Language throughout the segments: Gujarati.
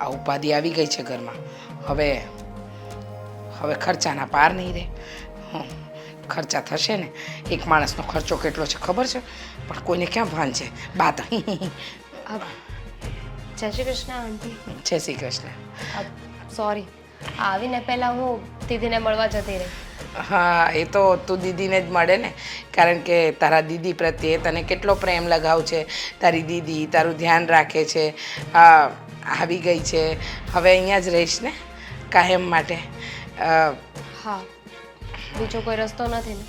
આ ઉપાધિ આવી ગઈ છે ઘરમાં. હવે હવે ખર્ચાના પાર નહીં રહે. ખર્ચા થશે ને. એક માણસનો ખર્ચો કેટલો છે ખબર છે? પણ કોઈને ક્યાં ભાન છે? બાત. જય શ્રી કૃષ્ણ આંટી. જય શ્રી કૃષ્ણ. સોરી. આવીને પહેલાં હું દીદીને મળવા જતી રહી. હા એ તો તું દીદીને જ મળે ને. કારણ કે તારા દીદી પ્રત્યે તને કેટલો પ્રેમ લગાવ છે. તારી દીદી તારું ધ્યાન રાખે છે. આ આવી ગઈ છે. હવે અહીંયા જ રહીશ ને કાયમ માટે. હા બીજો કોઈ રસ્તો નથી ને.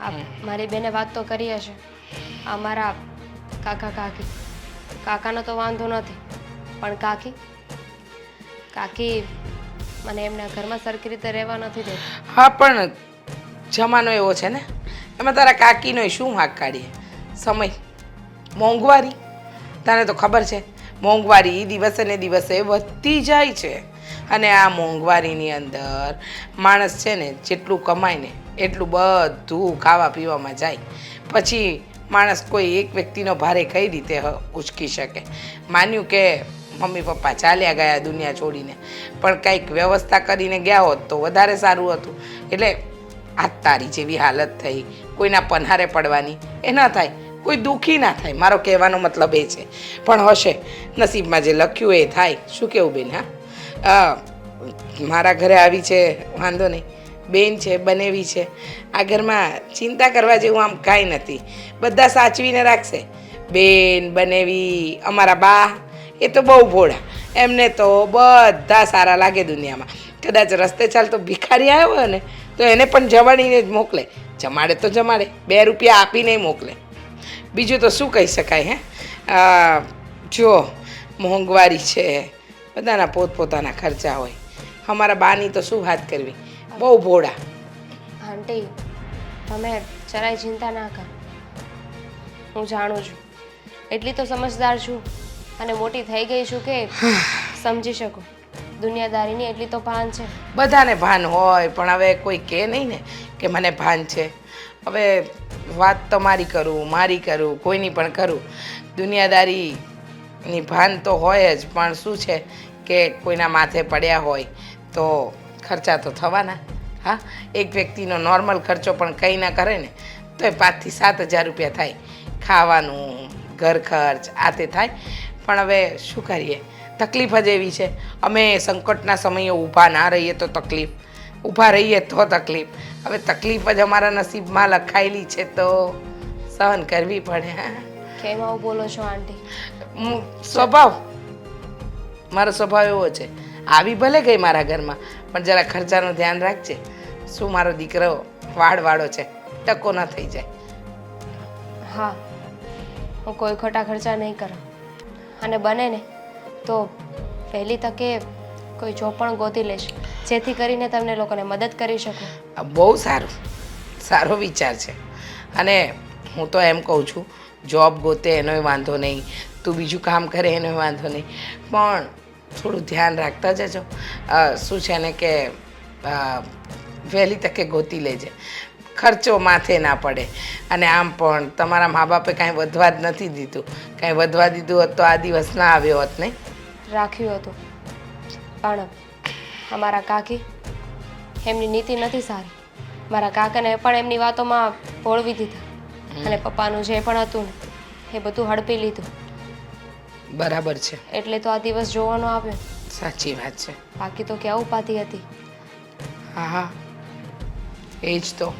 આપ મારી બેને વાત તો કરી હશે. અમારા મારા કાકા કાકી. કાકાનો તો વાંધો નથી. પણ કાકી? કાકી મને એમના ઘરમાં સરખી રીતે રહેવા નથી દે હા પણ જમાનો એવો છે ને. એમાં તારા કાકીનો શું હાક કાઢીએ? સમય? મોંઘવારી? તને તો ખબર છે. મોંઘવારી દિવસે ને દિવસે વધતી જાય છે. અને આ મોંઘવારીની અંદર માણસ છે ને જેટલું કમાય ને એટલું બધું ખાવા પીવામાં જાય. પછી માણસ કોઈ એક વ્યક્તિનો ભારે કઈ રીતે ઉચકી શકે. માન્યું કે મમ્મી પપ્પા ચાલ્યા ગયા દુનિયા છોડીને. પણ કંઈક વ્યવસ્થા કરીને ગયા હોત તો વધારે સારું હતું. એટલે આ તારી જેવી હાલત થઈ. કોઈના પન્હારે પડવાની. એ ન થાય. કોઈ દુઃખી ના થાય. મારો કહેવાનો મતલબ એ છે. પણ હશે. નસીબમાં જે લખ્યું એ થાય. શું કેવું બેન, હા? મારા ઘરે આવી છે, વાંધો નહીં. બેન છે, બનેવી છે. આ ઘરમાં ચિંતા કરવા જેવું આમ કાંઈ નથી. બધા સાચવીને રાખશે. બેન, બનેવી, અમારા બા, એ તો બહુ ભોળા. એમને તો બધા સારા લાગે દુનિયામાં. કદાચ રસ્તે ચાલતો ભિખારી આવ્યો ને, તો એને પણ જમાડીને જ મોકલે. જમાડે તો જમાડે. બે રૂપિયા આપીને મોકલે. બીજું તો શું કહી શકાય હે? જો મોંઘવારી છે બધાના પોતપોતાના ખર્ચા હોય. અમારા બાની તો શું વાત કરવી? બહુ ભોળા. આંટી તમે જરાય ચિંતા ના કર. હું જાણું છું. એટલી તો સમજદાર છું અને મોટી થઈ ગઈ છું કે સમજી શકું. દુનિયાદારીની એટલી તો ભાન છે. બધાને ભાન હોય, પણ હવે કોઈ કહે નહીં ને કે મને ભાન છે. હવે વાત તો મારી કરું મારી કરું, કોઈની પણ કરું. દુનિયાદારીની ભાન તો હોય જ, પણ શું છે કે કોઈના માથે પડ્યા હોય તો ખર્ચા તો થવાના. હા, એક વ્યક્તિનો નોર્મલ ખર્ચો પણ કંઈ ના કરે ને તો એ પાંચથી સાત હજાર રૂપિયા થાય. ખાવાનું, ઘર ખર્ચ, આ તે થાય. પણ હવે શું કરીએ? તકલીફ જ એવી છે. અમે સંકટના સમયે ઊભા ના રહીએ તો તકલીફ. ઊભા રહીએ તો તકલીફ. હવે તકલીફ જ અમારા નસીબમાં લખાયેલી છે તો સહન કરવી પડે. કેમ આવું બોલો છો આંટી? હું સ્વભાવ. મારો સ્વભાવ એવો છે. આવી ભલે ગઈ મારા ઘરમાં પણ જરા ખર્ચાનું ધ્યાન રાખજે. શું મારો દીકરો વાળવાળો છે? ટકો ન થઈ જાય. હા. હું કોઈ ખોટા ખર્ચા નહીં કરું. અને બને ને. તો પહેલી તકે કોઈ જોબ પણ ગોતી લેશ. જેથી કરીને તમને લોકોને મદદ કરી શકો. બહુ સારું, સારો વિચાર છે. અને હું તો એમ કહું છું જોબ ગોતે એનોય વાંધો નહીં, તું બીજું કામ કરે એનોય વાંધો નહીં. પણ થોડું ધ્યાન રાખતા જજો. શું છે ને કે વહેલી તકે ગોતી લેજે. ખર્ચો માથે ના પડે. અને આમ પણ તમારા મા બાપે કાંઈ વધવા જ નથી દીધું. કાંઈ વધવા દીધું હોત તો આ દિવસ ના આવ્યો હોત નહીં રાખ્યું હતું. પણ અમારા કાકી એમની નીતિ નથી સારી. મારા કાકાને પણ એમની વાતોમાં ભોળવી દીધા. અને પપ્પાનું જે પણ હતું ને એ બધું હડપી લીધું. બરાબર છે. એટલે તો આ દિવસ જોવાનો આવ્યો. સાચી વાત છે. બાકી તો ક્યાં ઉપાધિ હતી? હા હા. એ જ તો.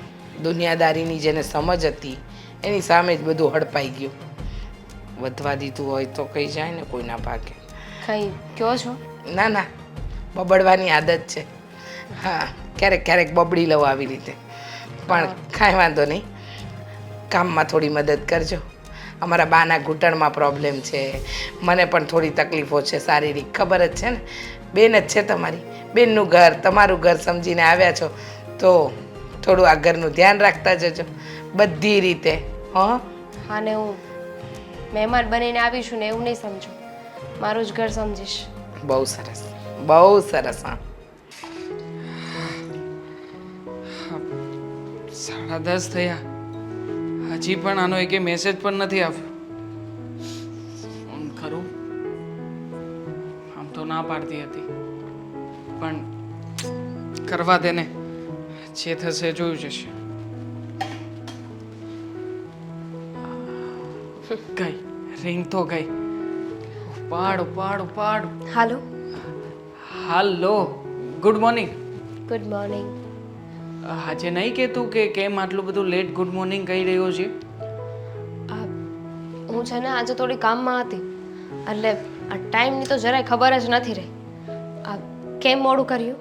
દુનિયાદારીની જેને સમજ હતી એની સામે જ બધું હડપાઈ ગયું. વધવા દીધું હોય તો કઈ જાય ને કોઈના ભાગે. કંઈ કયો છો? ના ના. બબડવાની આદત છે. હા ક્યારેક ક્યારેક બબડી લઉં આવી રીતે. પણ કાંઈ વાંધો નહીં. કામમાં થોડી મદદ કરજો. અમારા બાના ઘૂંટણમાં પ્રોબ્લેમ છે. મને પણ થોડી તકલીફો છે શારીરિક. ખબર જ છે ને? બેન જ છે તમારી. બેનનું ઘર તમારું ઘર સમજીને આવ્યા છો તો થોડું આ ઘરનું ધ્યાન રાખતા જજો. બધી રીતે હા. અને હું મહેમાન બનીને આવીશું ને એવું નહીં સમજો. મારું જ ઘર સમજીશ. બહુ સરસ. બહુ સરસ હા. સાડા દસ થયા. હજી પણ આનો એક મેસેજ પણ નથી આવ્યો ફોન કરું. આમ તો તો ના પાડતી હતી. પણ કરવા દેને જે થશે જોયું જશે. ગઈ. રિંગ તો ગઈ. ઉપાડ ઉપાડ ઉપાડ. Hello. Hello. Good morning good morning આજે નહીં કહેતું કે કેમ આટલું બધું લેટ ગુડ મોર્નિંગ કહી રહ્યો છે? હું છે ને આજે થોડી કામમાં હતી. એટલે આ ટાઈમની તો જરાય ખબર જ નથી રહી. આ કેમ મોડું કર્યું?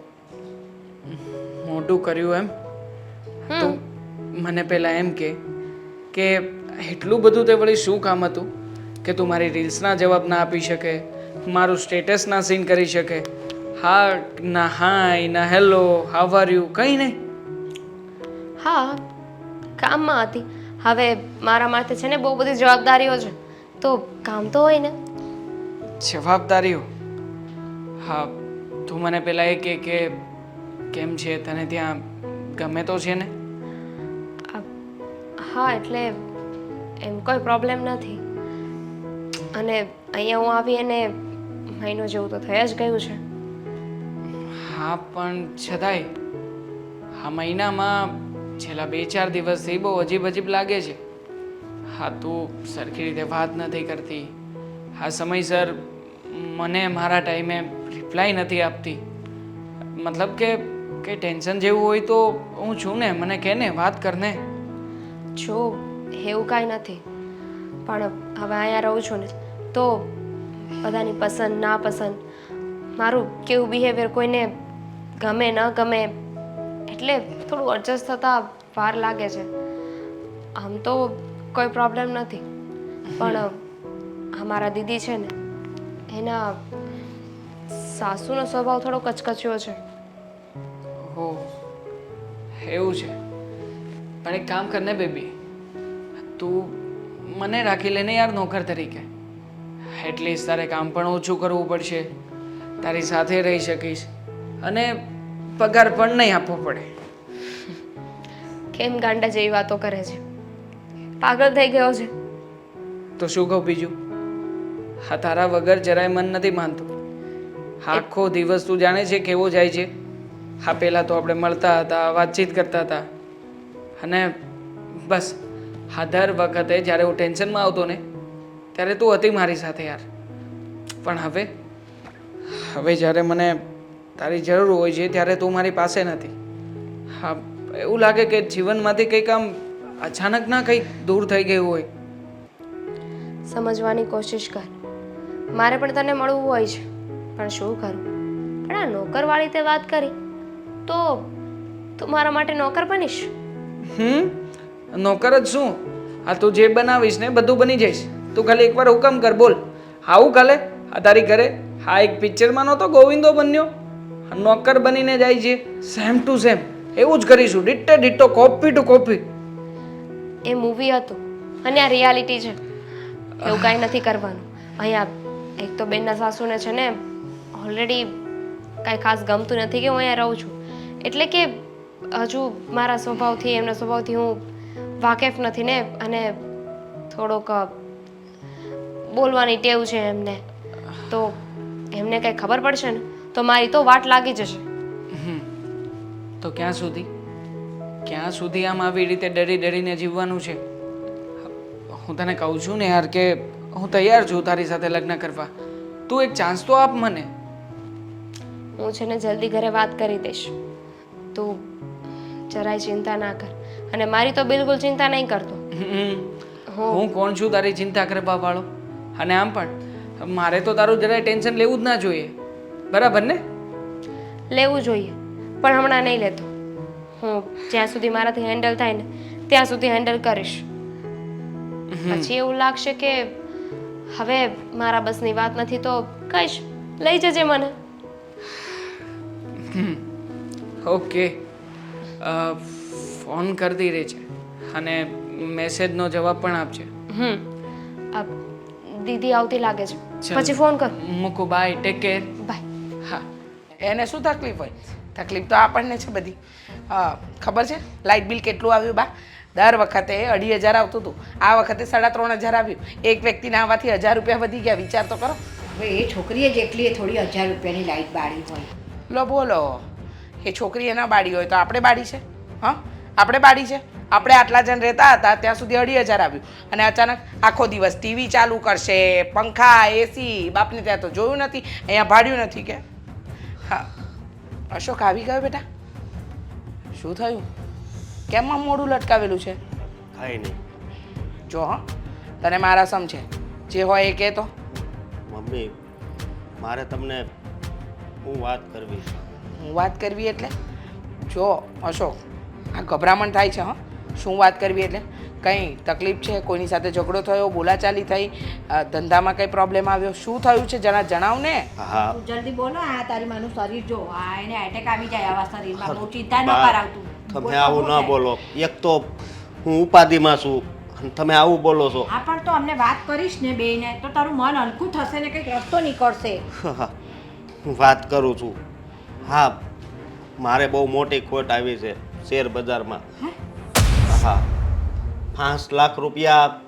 મોડું કર્યું એમ? તું મને પહેલાં એમ કે કે એટલું બધું તે વળી શું કામ હતું? કે તું મારી રીલ્સના જવાબ ના આપી શકે મારું સ્ટેટસ ના સીન કરી શકે. હા ના હાય ના હેલો હાવ આર યુ કંઈ નહીં. હા કામમાં હતી. હવે મારા માથે છે ને બહુ બધી જવાબદારીઓ છે. તો કામ તો હોય ને? જવાબદારીઓ? હા તું મને પહેલાં એ કે કે કેમ છે તને ત્યાં ગમે તો છે ને? હા એટલે એમ કોઈ પ્રોબ્લેમ નથી. અને અહીંયા હું આવી અને મહિનો જેવું તો થયા જ ગયું છે. હા પણ છતાંય આ મહિનામાં છેલ્લા બે ચાર દિવસથી બહુ અજીબ અજીબ લાગે છે. હા તું સરખી રીતે વાત નથી કરતી. હા સમયસર મને મારા ટાઈમે રિપ્લાય નથી આપતી. મતલબ કે કંઈ ટેન્શન જેવું હોય તો હું છું ને મને કહે ને વાત કરને જો એવું કાંઈ નથી. પણ હવે અહીંયા રહું છું ને, તો બધાની પસંદ, ના પસંદ. મારું કેવું બિહેવિયર કોઈને ગમે, ન ગમે, એટલે થોડું એડજસ્ટ થતાં વાર લાગે છે. આમ તો કોઈ પ્રોબ્લેમ નથી. પણ અમારા દીદી છે ને, એના સાસુનો સ્વભાવ થોડો કચકચ્યો છે. હો એવું છે. પણ એક કામ કરને બેબી, તું મને રાખી લેને યાર નોકર તરીકે. એટલીસ્ટ તારે કામ પણ ઓછું કરવું પડશે. તારી સાથે રહી શકીશ. અને પગાર પણ નહીં આપવો પડે. કેમ ગાંડા જેવી વાતો કરે છે? પાગલ થઈ ગયો છે. તો શું કહું બીજું? હા તારા વગર જરાય મન નથી માનતું. આખો દિવસ તું જાણે છે કેવો જાય છે. હા પહેલાં તો આપણે મળતા હતા વાતચીત કરતા હતા. અને બસ હા દર વખતે જ્યારે હું ટેન્શનમાં આવતો ને ત્યારે તું હતી મારી સાથે યાર. પણ હવે હવે જ્યારે મને તારી જરૂર હોય છે ત્યારે તું મારી પાસે નથી. હા એવું લાગે કે જીવનમાંથી કંઈક આમ અચાનક ના કંઈક દૂર થઈ ગયું હોય. સમજવાની કોશિશ કર. મારે પણ તને મળવું હોય છે. પણ શું કરું? પણ આ નોકરવાળી તે વાત કરી. તો તું મારા માટે નોકર બનીશ? હમ? નોકર જ શું? આ તું જે બનાવીશ ને બધું બની જઈશ. તું ખાલી એકવાર હુકમ કર, બોલ. આવું કાલે? આ તારી ઘરે? હા એક પિક્ચરમાં નહોતો ગોવિંદો બન્યો? નોકર બનીને જાય છે સેમ ટુ સેમ એવું જ કરીશું ditto ditto copy to copy A movie હતું, અને આ રિયાલિટી છે. એવું કાંઈ નથી કરવાનું. અહીંયા એક તો બેનના સાસુને છે ને ઓલરેડી કાંઈ ખાસ ગમતું નથી કે હું અહીંયા રહું છું. એટલે કે હજુ મારા સ્વભાવથી, એમના સ્વભાવથી હું વાકેફ નથી ને અને થોડોક બોલવાની ટેવ છે એમને. તો એમને કંઈ ખબર પડશે ને? તો મારી તો વાટ લાગી જશે. તો ક્યાં સુધી? ક્યાં સુધી આમ આવી રીતે ડરી ડરીને જીવવાનું છે? હું તને કહું છું ને યાર કે હું તૈયાર છું તારી સાથે લગ્ન કરવા. તું એક ચાન્સ તો આપ મને. હું છે ને જલ્દી ઘરે વાત કરી દઈશ. તું જરાય ચિંતા ના કર. અને મારી તો બિલકુલ ચિંતા નહીં કરતો. હું. કોણ છું તારી ચિંતા કરવા વાળો? અને આમ પણ મારે તો તારું જરાય ટેન્શન લેવું જ ના જોઈએ. બરાબર ને? લેવું જોઈએ પણ હમણાં નહીં લેતો. હું જ્યાં સુધી મારાથી હેન્ડલ થાય ને ત્યાં સુધી હેન્ડલ કરીશ. પછી એવું લાગશે કે હવે મારા બસની વાત નથી તો કહીશ લઈ જજે મને. ઓકે. ફોન કરતી રહે છે અને મેસેજનો જવાબ પણ આપજે. હમ આપ દીદી આવતી લાગે છે. પછી ફોન કર. મૂકું બાય ટેક કેર બાય. હા. એને શું તકલીફ હોય? તકલીફ તો આપણને છે બધી. હા ખબર છે? લાઇટ બિલ કેટલું આવ્યું બા? દર વખતે અઢી હજાર આવતું હતું. આ વખતે સાડા ત્રણ હજાર આવ્યું. એક વ્યક્તિને આવવાથી હજાર રૂપિયા વધી ગયા. વિચાર તો કરો. હવે એ છોકરીએ જેટલી થોડી હજાર રૂપિયાની લાઈટ બાળી હોય. લો બોલો. એ છોકરી એના બાળી હોય તો આપણે બાળી છે? હા? આપણે પાડી છે. આપણે આટલા જણ રહેતા હતા ત્યાં સુધી અઢી હજાર આવ્યું. અને અચાનક આખો દિવસ ટીવી ચાલુ કરશે પંખા એસી બાપને ત્યાં તો જોયું નથી અહીંયા ભાડ્યું નથી કે? હા. અશોક આવી ગયો બેટા? શું થયું? કેમ આમ મોઢું લટકાવેલું છે? કાંઈ નહીં. જો હા તને મારા સમ છે. જે હોય એ કહેતો. મમ્મી મારે તમને હું વાત કરવી હું વાત કરવી એટલે? જો અશોક આ ગભરામણ થાય છે હા. શું વાત કરવી એટલે? કંઈ તકલીફ છે? કોઈની સાથે ઝઘડો થયો? બોલાચાલી થઈ? ધંધામાં કંઈ પ્રોબ્લેમ આવ્યો? શું થયું છે? જરા જણાવ ને હા જલ્દી બોલો આ તારી માનું શરીર જો આ એને એટેક આવી જાય આવા શરીરમાં. બહુ ચિંતા ન કરાવતું તમે આવું ન બોલો. એક તો હું ઉપાધિમાં છું તમે આવું બોલો છો. હા પણ તો અમને વાત કરીશ ને બેને તો તારું મન હલકું થશે ને કંઈક રસ્તો નીકળશે. હું વાત કરું છું. હા મારે બહુ મોટી ખોટ આવી છે. શેર બજારમાં. હા? પાંચ લાખ રૂપિયા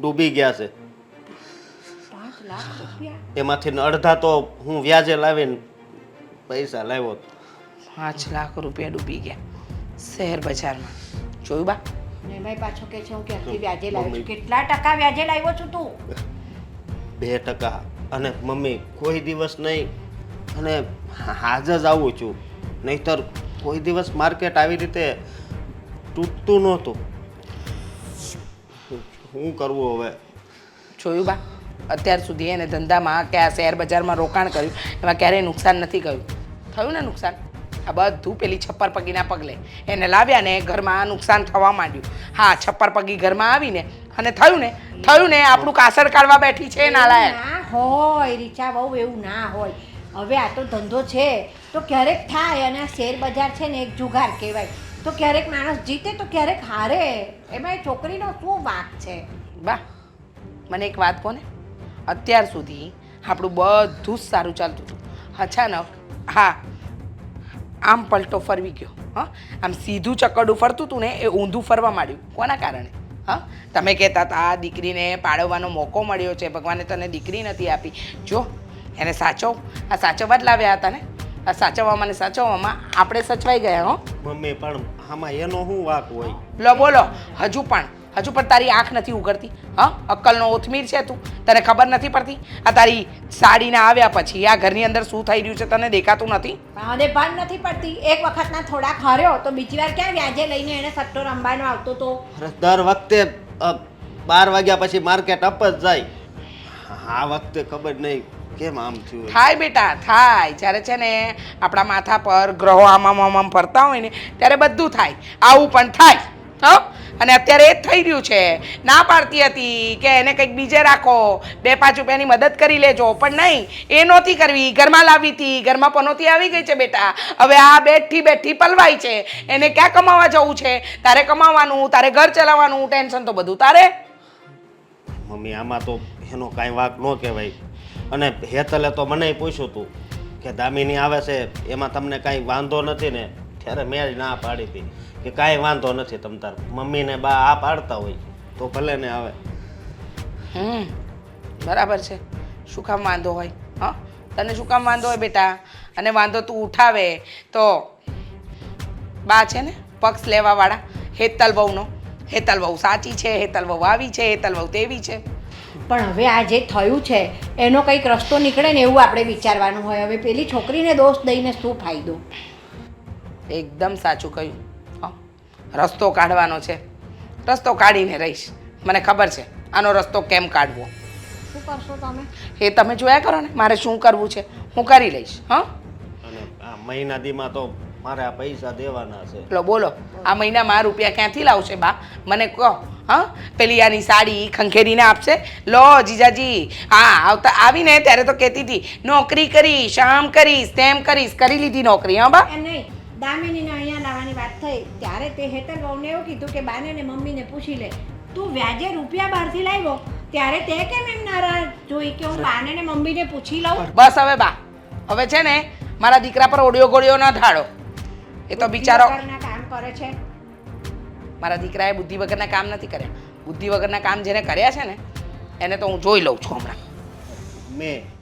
ડૂબી ગયા છે. પાંચ લાખ એમાંથી ન અડધા તો હું વ્યાજે લાવીને પૈસા લાવ્યો પાંચ લાખ રૂપિયા ડૂબી ગયા શેર બજારમાં. જોયું બા? ને એમાંય પાછો કે છે હું ક્યાંથી વ્યાજે લાવ્યો છું? કેટલા ટકા વ્યાજે લાવ્યો છું તું? બે ટકા. અને મમ્મી કોઈ દિવસ નહીં. અને હાજર જ આવું છું. નહીતર કોઈ દિવસ માર્કેટ આવી રીતે તૂટતું નહોતું. શું કરવું હવે? જોયું બા અત્યાર સુધી એને ધંધામાં કે આ શેર બજારમાં રોકાણ કર્યું એમાં ક્યારેય નુકસાન નથી કર્યું થયું ને નુકસાન? આ બધું પેલી છપ્પર પગીના પગલે. એને લાવ્યા ને ઘરમાં નુકસાન થવા માંડ્યું. હા છપ્પર પગી ઘરમાં આવીને અને થયું ને થયું ને આપણું કાસર કાઢવા બેઠી છે નાલાયક. ના હોય રીચા બહુ એવું ના હોય. હવે આ તો ધંધો છે. તો ક્યારેક થાય અને આ શેર બજાર છે ને એક જુગાર કહેવાય. તો ક્યારેક માણસ જીતે તો ક્યારેક હારે. એમાં એ છોકરીનો શું વાંક છે? વાહ, મને એક વાત કહો ને. અત્યાર સુધી આપણું બધું જ સારું ચાલતું હતું. અચાનક, હા, આમ પલટો ફરવી ગયો, હા. આમ સીધું ચકડું ફરતું હતું ને, એ ઊંધું ફરવા માંડ્યું. કોના કારણે? હા? તમે કહેતા હતા, આ દીકરીને પાડવાનો મોકો મળ્યો છે, ભગવાને તને દીકરી નથી આપી. જો, એને સાચો આ સાચવવા જ લાવ્યા હતા ને. સાચવવામાં ને સાચવવામાં આપણે સચવાઈ ગયા હો. મમ્મી પણ આમાં એનો શું વાક હોય? લો બોલો. હજુ પણ હજુ પણ તારી આંખ નથી ઉઘડતી હા. અક્કલનો ઓથમીર છે તું. તને ખબર નથી પડતી? આ તારી સાડીના આવ્યા પછી આ ઘરની અંદર શું થઈ રહ્યું છે તને દેખાતું નથી? અને ભાન નથી પડતી. એક વખતના થોડાક હર્યો તો બીજી વાર ક્યાં વ્યાજે લઈને એને સટ્ટો રમવાનો આવતો તો? દર વખતે બાર વાગ્યા પછી માર્કેટ અપ જ જાય. આ વખતે ખબર નહીં. કેમ આમ થયું થાય બેટા થાય. જ્યારે છે ને આપણા માથા પર ગ્રહો આમામ આમામ ફરતા હોય ને ત્યારે બધું થાય. આવું પણ થાય. હો? અને અત્યારે એ જ થઈ રહ્યું છે. ના પાડતી હતી કે એને કંઈક બીજે રાખો. બે પાંચ રૂપિયાની મદદ કરી લેજો. પણ નહીં એ નહોતી કરવી. ઘરમાં લાવી હતી. ઘરમાં પનોતી આવી ગઈ છે બેટા. હવે આ બેઠી બેઠી પલવાય છે. એને ક્યાં કમાવા જવું છે? તારે કમાવાનું તારે ઘર ચલાવવાનું ટેન્શન તો બધું તારે. મમ્મી આમાં તો એનો કાંઈ વાક ન કહેવાય. અને હેતલે તો મને પૂછ્યું હતું કે દામિની આવે છે, એમાં તમને કાંઈ વાંધો નથી ને? ત્યારે મેં જ ના પાડી હતી કે કાંઈ વાંધો નથી તમ તાર મમ્મીને બા આ પાડતા હોય તો ભલે ને આવે. હમ, બરાબર છે. શું કામ વાંધો હોય? હા? તને શું કામ વાંધો હોય બેટા? અને વાંધો તું ઉઠાવે તો બા છે ને, પક્ષ લેવાવાળા, હેતલ બહુનો હેતલ બહુ સાચી છે, હેતલ બહુ આવી છે, હેતલ બહુ તેવી છે. પણ હવે આ જે થયું છે એનો કંઈક રસ્તો નીકળે ને એવું આપણે વિચારવાનું હોય. હવે પેલી છોકરીને દોષ દઈને શું ફાયદો? એકદમ સાચું કહ્યું. હા રસ્તો કાઢવાનો છે. રસ્તો કાઢીને રહીશ. મને ખબર છે આનો રસ્તો કેમ કાઢવો? શું કરશો તમે? એ તમે જોયા કરો ને મારે શું કરવું છે? હું કરી લઈશ હા? અને આ મહિના દીમાં તો મારે આ પૈસા દેવાના છે. લો બોલો. આ મહિનામાં આ રૂપિયા ક્યાંથી લાવશે બા? મને કહો. હા? પેલી આની સાડી ખંખેરીને આપશે. લો જીજાજી. હા આવતા આવીને ત્યારે તો કહેતી હતી નોકરી કરીશ આમ કરીશ તેમ કરીશ. કરી લીધી નોકરી હા બા. એમ નહીં દામિનીને અહીંયા લાવવાની વાત થઈ. ત્યારે તે હેતલ બહુને એવું કીધું કે બાને ને મમ્મીને પૂછી લે. તું વ્યાજે રૂપિયા બહારથી લાવ્યો? ત્યારે તે કેમ એમ નારાજ જોઈ કે હું બાને ને મમ્મીને પૂછી લઉં? બસ હવે બા. હવે છે ને મારા દીકરા પર ઓડિયો ગોળિયો ન ઢાળો. એ તો બિચારો કામ કરે છે. મારા દીકરાએ બુદ્ધિ વગરના કામ નથી કર્યા. બુદ્ધિ વગરના કામ જેને કર્યા છે ને, એને તો હું જોઈ લઉં છું હમણાં. મેં